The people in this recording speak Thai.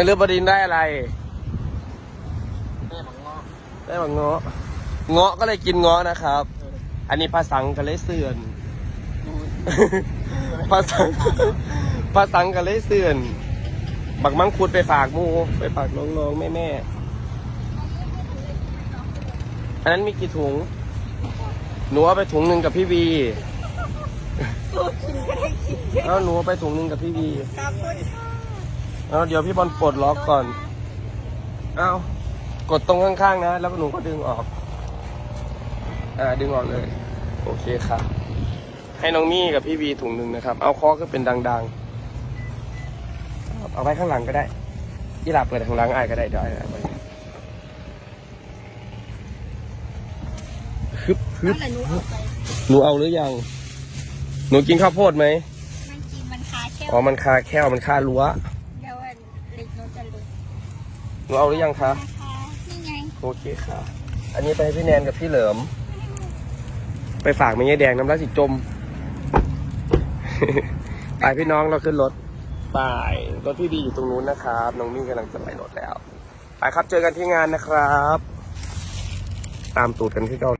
นฤบดินได้อะไรแม่บังเงอได้บังเงาะเงาะก็เลยกินเงาะนะครับ อันนี้ภาษาอังก็เลยเสื่อนภาษาภาษาอังก็เลยเสื่อน บักมังคุดไปฝากมูไปฝากน้องๆแม่ๆอันนั้นมีกี่ถุง หนูเอาไปถุงหนึ่งกับพี่วีเอาหนูเอาไปถุงหนึ่งกับพี่วีขอบคุณค่ะ เอาเดี๋ยวพี่บอลปลดล็อกก่อน เอากดตรงข้างๆนะ แล้วก็หนูก็ดึงออก อ่า ดึงออกเลย โอเคครับ ให้น้องมี่กับพี่วีถุงหนึ่งนะครับ เอาคอก็เป็นดังๆ เอาไว้ข้างหลังก็ได้ยี่หลับเปิดข้างหลังไอ้ายก็ได้เดี๋ยวไอ้ายเอาไว้ฮึบฮึบแล้วหนูเอาไปหนูเอาหรือยัง หนูกินข้าวโพดไหมมันกินมันคาแค่อ๋อ มันคาแค่วมันคารั้ว เดี๋ยวอันเล็กหนูจะหลุด ห นูเอาหรือยังคะนะคะ นี่ไงโอเคค่ะ อันนี้ไปให้พี่แนนกับพี่เหลิม ไปฝากแม่ยายแดงน้ำลายสิจม ไปพี่น้องเราขึ้นรถ ไปรถพี่บีอยู่ตรงนู้นนะครับ น้องมิ่งกำลังจะไปรถแล้ว ไปครับเจอกันที่งานนะครับ ตามตูดกันที่เก่า